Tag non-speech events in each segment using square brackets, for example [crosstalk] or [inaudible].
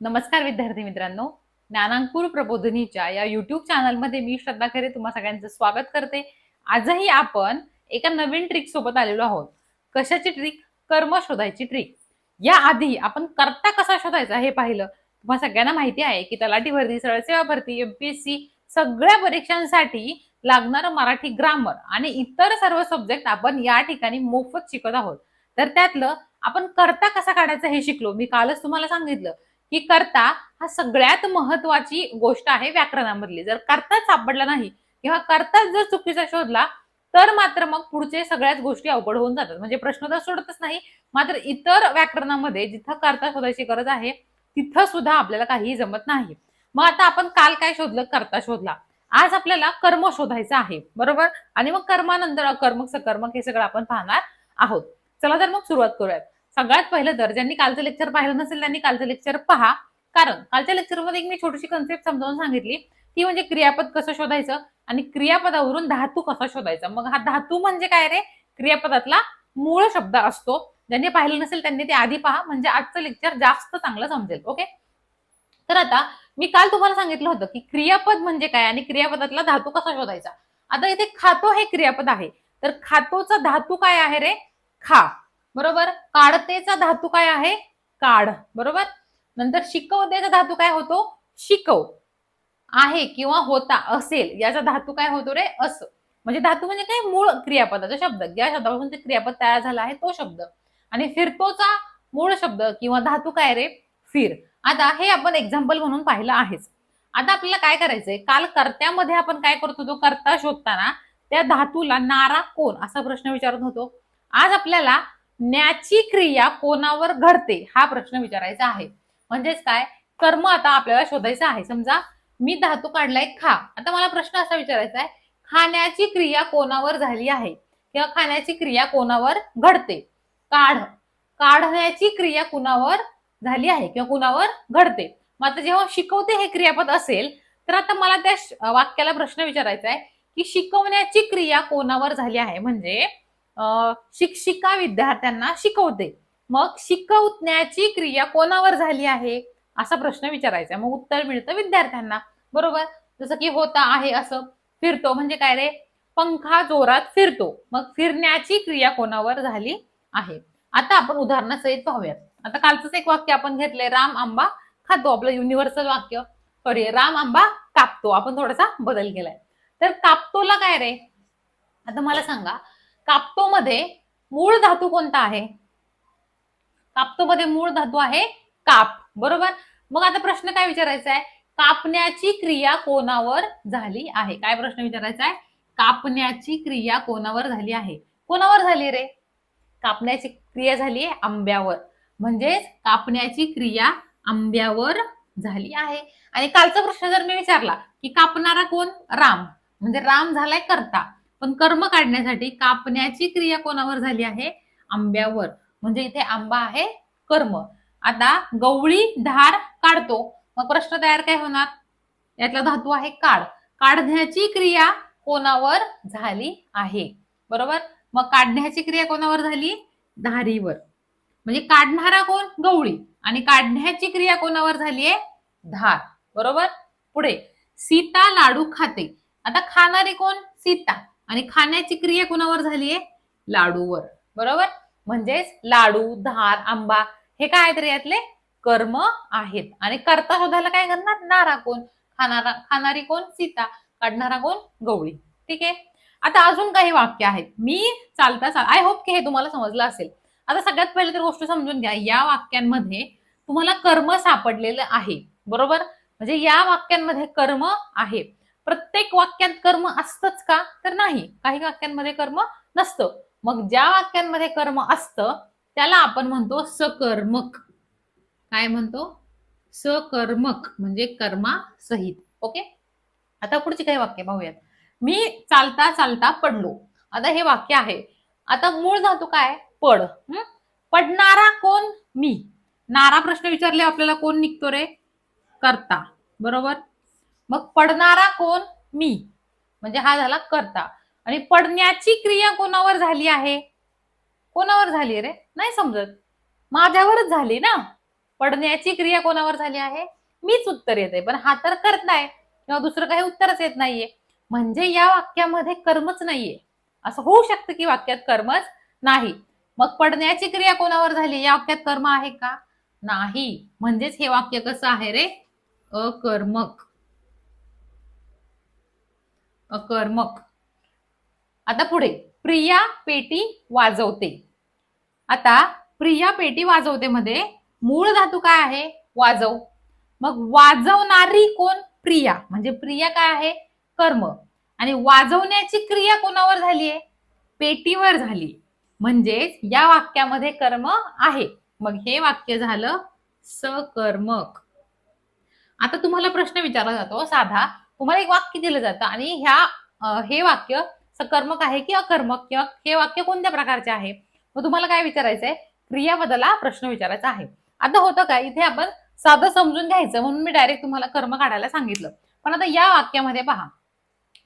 नमस्कार विद्यार्थी मित्रांनो. ज्ञानांकुर प्रबोधिनीच्या या युट्यूब चॅनलमध्ये मी श्रद्धा खरे तुम्हा सगळ्यांचं स्वागत करते. आजही आपण एका नवीन ट्रिक सोबत आलेलो आहोत. कशाची ट्रिक कर्म शोधायची ट्रिक या आधी आपण करता कसा शोधायचा हे पाहिलं. तुम्हाला सगळ्यांना माहिती आहे की तलाठी भरती सरळसेवा भरती एमपीएससी सगळ्या परीक्षांसाठी लागणारं मराठी ग्रामर आणि इतर सर्व सब्जेक्ट आपण या ठिकाणी मोफत शिकत आहोत. तर त्यातलं आपण करता कसा काढायचा हे शिकलो. मी कालच तुम्हाला सांगितलं. की करता हा सगळ्यात महत्वाची गोष्ट आहे व्याकरणामधली. जर करताच सापडला नाही किंवा करताच जर चुकीचा शोधला तर मात्र मग पुढचे सगळ्याच गोष्टी अवघड होऊन जातात. म्हणजे प्रश्न तर सोडतच नाही मात्र इतर व्याकरणामध्ये जिथं करता शोधायची गरज आहे तिथं सुद्धा आपल्याला काहीही जमत नाही. मग आता आपण काल काय शोधलं? करता शोधला. आज आपल्याला कर्म शोधायचं आहे. बरोबर? आणि मग कर्मानंतर अकर्मक सकर्मक हे सगळं आपण पाहणार आहोत. चला तर मग सुरुवात करूयात. सगळ्यात पहिलं तर ज्यांनी कालचं लेक्चर पाहिलं नसेल त्यांनी कालचं लेक्चर पहा. कारण कालच्या लेक्चरमध्ये एक मी छोटीशी कन्सेप्ट समजावून सांगितली. ती म्हणजे क्रियापद कसं शोधायचं आणि क्रियापदावरून धातू कसा शोधायचा. मग हा धातू म्हणजे काय रे? क्रियापदातला मूळ शब्द असतो. ज्यांनी पाहिलं नसेल त्यांनी ते आधी पहा. म्हणजे आजचं लेक्चर जास्त चांगलं समजेल. ओके? तर आता मी काल तुम्हाला सांगितलं होतं की क्रियापद म्हणजे काय आणि क्रियापदातला धातू कसा शोधायचा. आता इथे खातो हे क्रियापद आहे. तर खातोचा धातू काय आहे रे? खा. बरोबर? काढतेचा धातू काय आहे? काढ. बरोबर? नंतर शिकवतेचा धातू काय होतो? शिकव. आहे किंवा होता असेल याचा धातू काय होतो रे? असं. म्हणजे धातू म्हणजे काय? मूळ क्रियापदाचा शब्द या शब्दापासून ते क्रियापद तयार झाला आहे तो शब्द. आणि फिरतोचा मूळ शब्द किंवा धातू काय रे? फिर. आता हे आपण एक्झाम्पल म्हणून पाहिलं आहेच. आता आपल्याला काय करायचंय? काल कर्त्यामध्ये आपण काय करत होतो? कर्ता शोधताना त्या धातूला नारा कोण? असा प्रश्न विचारत होतो. आज आपल्याला न्याची क्रिया कोणावर घडते? हा प्रश्न विचारायचा आहे. म्हणजेच काय? कर्म आता आपल्याला शोधायचं आहे. समजा मी धातू काढलाय खा. आता मला प्रश्न असा विचारायचा आहे खाण्याची क्रिया कोणावर झाली आहे? किंवा खाण्याची क्रिया कोणावर घडते? काढ. काढण्याची क्रिया कुणावर झाली आहे? किंवा कुणावर घडते? मग आता जेव्हा शिकवते हे क्रियापद असेल तर आता मला त्या वाक्याला प्रश्न विचारायचा आहे की शिकवण्याची क्रिया कोणावर झाली आहे? म्हणजे शिक्षिका विद्यार्थ्यांना शिकवते. मग शिकवण्याची क्रिया कोणावर झाली आहे? असा प्रश्न विचारायचा मग उत्तर मिळतं विद्यार्थ्यांना. बरोबर? जसं की होता आहे असं. फिरतो म्हणजे काय रे? पंखा जोरात फिरतो. मग फिरण्याची क्रिया कोणावर झाली आहे? आता आपण उदाहरणासहित पाहूयात. आता कालचंच एक वाक्य आपण घेतलंय राम आंबा खातो. आपलं युनिव्हर्सल वाक्य. सॉरी राम आंबा कापतो. आपण थोडासा बदल केलाय. तर कापतोला काय रे? आता मला सांगा कापतो मध्ये मूळ धातू कोणता आहे? कापतो मध्ये मूळ धातू आहे काप. बरोबर? मग आता प्रश्न काय विचारायचा आहे? कापण्याची क्रिया कोणावर झाली आहे? काय प्रश्न विचारायचा आहे? कापण्याची क्रिया कोणावर झाली आहे? कोणावर झाली रे? कापण्याची क्रिया झाली आहे आंब्यावर. म्हणजेच कापण्याची क्रिया आंब्यावर झाली आहे. आणि कालचा प्रश्न जर मी विचारला की कापणारा कोण? राम. म्हणजे राम झालाय करता. पण कर्म काढण्यासाठी कापण्याची क्रिया कोणावर झाली आहे? आंब्यावर. म्हणजे इथे आंबा आहे कर्म. आता गवळी धार काढतो. मग प्रश्न तयार काय होणार? यातला धातू आहे काढ काढण्याची क्रिया कोणावर झाली आहे? बरोबर? मग काढण्याची क्रिया कोणावर झाली? धारीवर. म्हणजे काढणारा कोण? गवळी. आणि काढण्याची क्रिया कोणावर झाली आहे? धार. बरोबर? पुढे. सीता लाडू खाते. आता खाणारी कोण? सीता. आणि खाण्याची क्रिया कोणावर झालीये? लाडूवर. बरोबर? म्हणजेच लाडू धार आंबा हे काय आहेत रे यातले? कर्म आहेत. आणि करता शोधायला काय करणार? नारा कोण? खाणारा खाणारी कोण? सीता. काढणारा कोण? गवळी. ठीक आहे? आता अजून काही वाक्य आहेत. मी चालता चाल आय होप की हे तुम्हाला समजलं असेल. आता सगळ्यात पहिले तर गोष्ट समजून घ्या. या वाक्यांमध्ये तुम्हाला कर्म सापडलेलं आहे. बरोबर? म्हणजे या वाक्यांमध्ये कर्म आहे. प्रत्येक वाक्यात कर्म असतंच का? तर नाही. काही वाक्यांमध्ये कर्म नसतं. मग ज्या वाक्यांमध्ये कर्म असतं त्याला आपण म्हणतो सकर्मक. काय म्हणतो? सकर्मक म्हणजे कर्मा सहित ओके? आता पुढची काही वाक्य पाहूयात. मी चालता चालता पडलो. आता हे वाक्य आहे. आता मूळ धातू काय? पड. पडणारा कोण? मी. नारा प्रश्न विचारले आपल्याला कोण निघतो रे? करता. बरोबर? मग पडणारा कोण? मी. म्हणजे हा झाला करता. आणि पडण्याची क्रिया कोणावर झाली आहे? कोणावर झाली रे? नाही समजत. माझ्यावरच झाली ना? पडण्याची क्रिया कोणावर झाली आहे? मीच उत्तर येते. पण हा तर करताय किंवा दुसरं काही उत्तरच येत नाहीये. म्हणजे या वाक्यामध्ये कर्मच नाहीये. असं होऊ शकतं की वाक्यात कर्मच नाही. मग पडण्याची क्रिया कोणावर झाली? या वाक्यात कर्म आहे का? नाही. म्हणजेच हे वाक्य कसं आहे रे? अकर्मक. अकर्मक आता पुढे प्रिया पेटी वाजवते. आता प्रिया पेटी वाजवते मध्ये मूळ धातू काय आहे? वाजव. मग वाजवणारी कोण? प्रिया. म्हणजे प्रिया काय आहे? कर्म. आणि वाजवण्याची क्रिया कोणावर झालीये पेटीवर झाली. म्हणजेच या वाक्यामध्ये कर्म आहे. मग हे वाक्य झालं सकर्मक. आता तुम्हाला प्रश्न विचारला जातो साधा. तुम्हाला एक वाक्य दिलं जातं आणि ह्या हे वाक्य सकर्मक आहे की अकर्मक किंवा हे वाक्य कोणत्या प्रकारचे आहे? मग तुम्हाला काय विचारायचं आहे क्रियापदाला प्रश्न विचारायचा आहे. आता होतं काय? इथे आपण साधं समजून घ्यायचं म्हणून मी डायरेक्ट तुम्हाला कर्म काढायला सांगितलं. पण आता या वाक्यामध्ये पहा.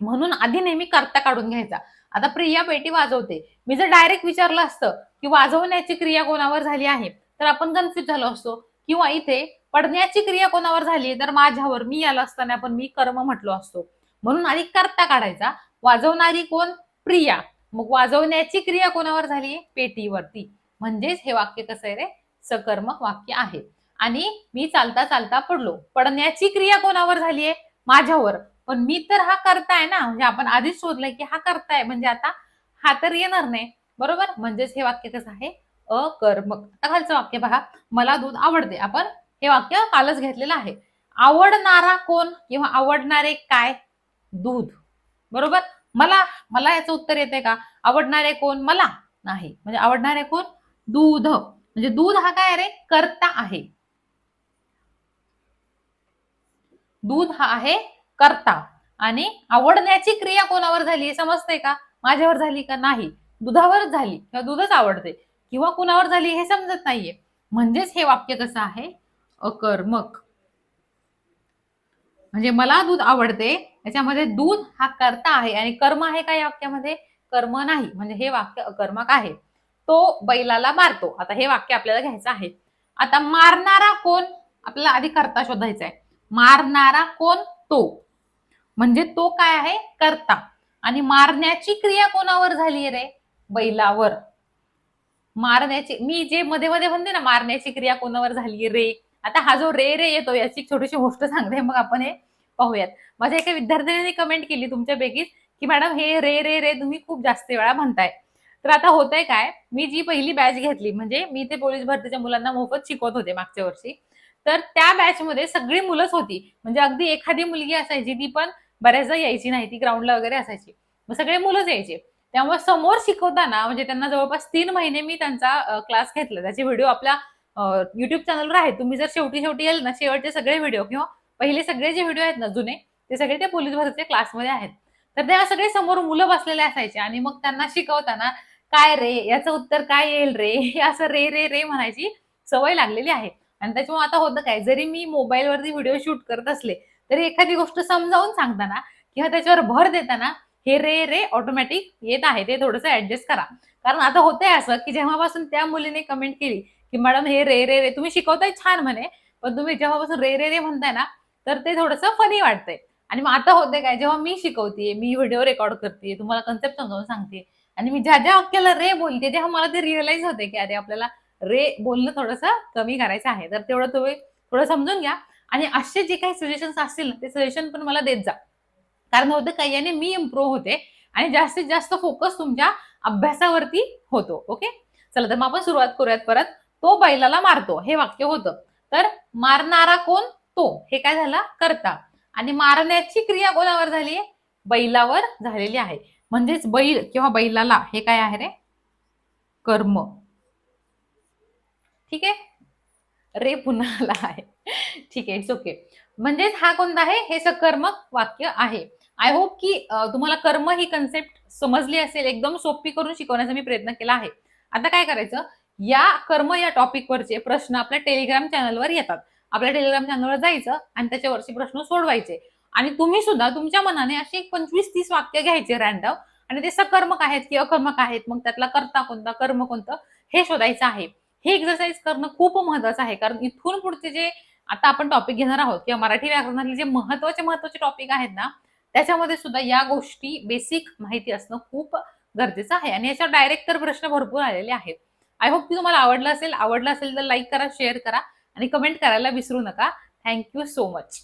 म्हणून आधी नेहमी कर्ता काढून घ्यायचा. आता प्रिया पेटी वाजवते. मी जर डायरेक्ट विचारलं असतं की वाजवण्याची क्रिया कोणावर झाली आहे? तर आपण कन्फ्युज झालो असतो. किंवा इथे पडण्याची क्रिया कोणावर झाली तर माझ्यावर. मी आलो असताना पण मी कर्म म्हटलो असतो. म्हणून आधी कर्ता काढायचा. वाजवणारी कोण? प्रिया. मग वाजवण्याची क्रिया कोणावर झाली पेटीवरती. म्हणजेच हे वाक्य कसं आहे रे? सकर्मक वाक्य आहे. आणि मी चालता चालता पडलो. पडण्याची क्रिया कोणावर झालीये माझ्यावर. पण मी तर हा करताय ना. म्हणजे आपण आधीच शोधलंय की हा करताय म्हणजे आता हा तर येणार नाही. बरोबर? म्हणजेच हे वाक्य कसं आहे? अकर्मक. आता खालचं वाक्य पहा मला दूध आवडते. आपण हे वाक्य कालच घेतलेलं आहे. आवडणारा कोण किंवा आवडणारे काय? दूध. बरोबर? मला मला याचं उत्तर येते का? आवडणारे कोण? मला नाही. म्हणजे आवडणारे कोण? दूध. म्हणजे दूध हा काय रे? करता आहे. दूध हा आहे करता. आणि आवडण्याची क्रिया कोणावर झाली हे समजतंय का? माझ्यावर झाली का? नाही. दुधावर झाली. किंवा दूधच आवडते. किंवा कुणावर झाली हे समजत नाहीये. म्हणजेच हे वाक्य कसं आहे? अकर्मक. म्हणजे मला दूध आवडते याच्यामध्ये दूध हा करता आहे आणि कर्म आहे का या वाक्यामध्ये? कर्म नाही. म्हणजे हे वाक्य अकर्मक आहे. तो बैलाला मारतो. आता हे वाक्य आपल्याला घ्यायचं आहे. आता मारणारा कोण? आपल्याला आधी करता शोधायचा आहे मारणारा कोण? तो. म्हणजे तो काय आहे? करता. आणि मारण्याची क्रिया कोणावर झाली रे? बैलावर. मारण्याची मी जे मध्ये मध्ये म्हणते ना मारण्याची क्रिया कोणावर झाली रे? आता हा जो रे रे येतो याची एक छोटीशी गोष्ट सांगते मग आपण हे पाहूयात. माझ्या एका विद्यार्थ्यांनी कमेंट केली तुमच्यापैकीच की मॅडम हे रे रे रे तुम्ही खूप जास्त वेळा म्हणताय. तर आता होतंय काय मी जी पहिली बॅच घेतली म्हणजे मी ते पोलीस भरतीच्या मुलांना मोफत शिकवत होते मागच्या वर्षी तर त्या बॅच मध्ये सगळी मुलंच होती. म्हणजे अगदी एखादी मुलगी असायची ती पण बऱ्याचदा यायची नाही ती ग्राउंडला वगैरे असायची. मग सगळे मुलंच यायचे. त्यामुळे समोर शिकवताना म्हणजे त्यांना जवळपास तीन महिने मी त्यांचा क्लास घेतला. त्याचे व्हिडिओ आपल्या युट्यूब चॅनलवर आहे. तुम्ही जर शेवटी शेवटी येईल ना शेवटचे सगळे व्हिडिओ किंवा पहिले सगळे जे व्हिडिओ आहेत ना जुने ते सगळे ते पोलीस भरतीच्या क्लासमध्ये आहेत. तर त्या सगळे समोर मुलं बसलेले असायचे आणि मग त्यांना शिकवताना काय रे? याचं उत्तर काय येईल रे? [laughs] असं रे रे रे म्हणायची सवय लागलेली आहे. आणि त्याच्यामुळे आता होतं काय? जरी मी मोबाईलवरती व्हिडिओ शूट करत असले तरी एखादी गोष्ट समजावून सांगताना किंवा त्याच्यावर भर देताना हे रे रे ऑटोमॅटिक येत आहे. ते थोडंसं ऍडजस्ट करा. कारण आता होतंय असं की जेव्हापासून त्या मुलीने कमेंट केली की मॅडम हे रे रे रे तुम्ही शिकवताय छान म्हणे पण तुम्ही जेव्हापासून रे रे रे म्हणताय ना तर ते थोडंसं फनी वाटतंय. आणि मग आता होते काय? जेव्हा मी शिकवते मी व्हिडिओ रेकॉर्ड करते तुम्हाला कन्सेप्ट समजावून सांगते आणि मी ज्या ज्या वाक्याला रे बोलते तेव्हा मला ते रिअलाइज होते की अरे आपल्याला रे बोलणं थोडंसं कमी करायचं आहे. तर तेवढं तुम्ही थोडं समजून घ्या. आणि असे जे काही सजेशन्स असतील ना ते सजेशन पण मला देत जा. कारण होतं काही याने मी इम्प्रूव्ह होते आणि जास्तीत जास्त फोकस तुमच्या अभ्यासावरती होतो ओके चला तर मग आपण सुरुवात करूयात परत. तो बैलाला मारतो हे वाक्य होतं. तर मारणारा कोण? तो. हे काय झालं? करता. आणि मारण्याची क्रिया कोणावर झाली? बैलावर झालेली आहे. म्हणजेच बैल किंवा बैलाला हे काय आहे रे? कर्म. ठीक आहे? रे पुन्हा आला आहे. ठीक आहे इट्स ओके म्हणजेच हा कोणता आहे? हे सकर्मक वाक्य आहे. आय होप की तुम्हाला कर्म ही कन्सेप्ट समजली असेल एकदम सोपी करून शिकवण्याचा मी प्रयत्न केला आहे. आता काय करायचं? या कर्म या टॉपिकवरचे प्रश्न आपल्या टेलिग्राम चॅनलवर येतात. आपल्या टेलिग्राम चॅनलवर जायचं आणि त्याच्यावरचे प्रश्न सोडवायचे. आणि तुम्ही सुद्धा तुमच्या मनाने असे एक पंचवीस तीस वाक्य घ्यायचे रॅन्डम आणि ते सकर्मक आहेत की अकर्मक आहेत मग त्यातला कर्ता कोणता कर्म कोणतं हे शोधायचं आहे. हे एक्सरसाइज करणं खूप महत्वाचं आहे कारण इथून पुढचे जे आता आपण टॉपिक घेणार आहोत किंवा मराठी व्याकरणातले जे महत्त्वाचे महत्त्वाचे टॉपिक आहेत ना त्याच्यामध्ये सुद्धा या गोष्टी बेसिक माहिती असणं खूप गरजेचं आहे. आणि याच्यावर डायरेक्ट तर प्रश्न भरपूर आलेले आहेत. आय होप की तुम्हाला आवडलं असेल. आवडलं असेल तर लाईक करा शेअर करा आणि कमेंट करायला विसरू नका. Thank you so much